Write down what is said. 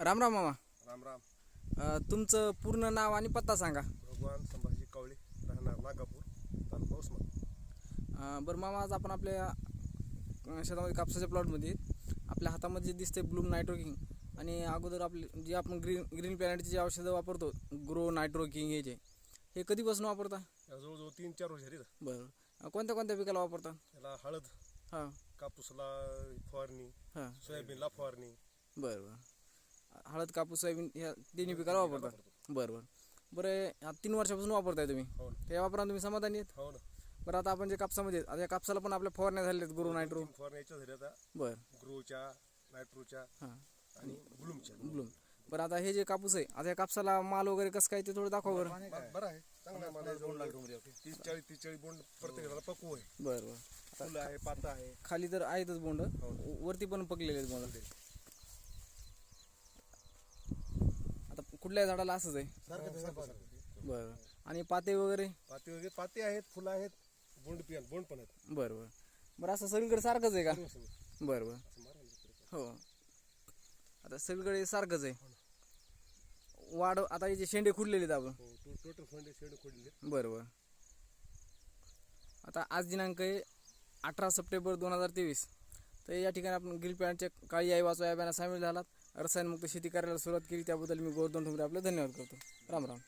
राम राम मामा. राम राम. अ, तुमचं पूर्ण नाव आणि पत्ता सांगा. भगवान संभाजी कवळे राहणार नागापूर तालुका उस्मान अ, बरं मामा आज आपण आपल्या अ, शेतामध्ये कापसाच्या प्लॉटमध्ये आपल्या हातामध्ये जे दिसते ब्लूम नायट्रोकिंग आणि अगोदर आपले जे आपण ग्रीन ग्रीन प्लॅनेटची जे औषधं वापरतो ग्रो नायट्रोकिंग हे जे हे कधीपासून वापरता? या जवळजवळ तीन चार वर्ष झाली ना. बरं. अ, कोणत्या कोणत्या पिकाला वापरता? याला हळद हां. कापूसला फवारणी हां. सोयाबीनला फवारणी. बरं बरं. हळद कापूस सोयाबीन ह्या तिन्ही पिकाला वापरता. बरं बरं. बरं ह्या तीन वर्षापासून वापरताय तुम्ही. हो ना. त्या वापरा तुम्ही समाधानी आहेत? हो ना. बरं आता आपण जे कापसामध्ये आता या कापसाला पण आपल्या फवारण्या झालेल्या आहेत गुरु नायट्रो. तीन फवारण्या याच्या झाल्या आता. बरं. ग्रोच्या नायट्रोच्या हां. आणि ब्लूमच्या. ब्लूम. बरं आता हे जे कापूस आहे आता या कापसाला माल वगैरे कसं काय ते थोडं दाखवा बरं. ब- बरं आहे. चांगला आहे मला जवळ तीस चाळीस तीस चाळीस बोंड प्रत्येकाला पकवू आहे. बरं बरं. फुलं आहे पातं आहे. खाली तर आहेतच बोंड. वरती पण पकलेले आहेत बोंड आता कुठल्या झाडाला असंच आहे. सारखं सारखं सारखं. बरं. आणि पाते वगैरे? पाती वगैरे पाती आहेत फुलं आहेत बोंड पियान बोंड पण आहेत. बरं बरं. बरं असं सगळीकडे सारखंच आहे का. बरं बरं. असं मारा ना इकडे. हो. आता सगळीकडे सारखंच आहे. वाढ आता जे शेंडे खुडलेले आहेत आपण. हो टो- टोटल फंड शेड खोडले बरं बरं. आता आज दिनांक आहे अठरा सप्टेंबर दोन हजार तेवीस. तर या ठिकाणी आपण गिल पॅन्टच्या काळी आई वाचो या बॅना सामील झालात. रसायनमुक्त शेती करायला सुरुवात केली त्याबद्दल मी गोवर्धन ठोंबरे आपलं धन्यवाद करतो. राम राम.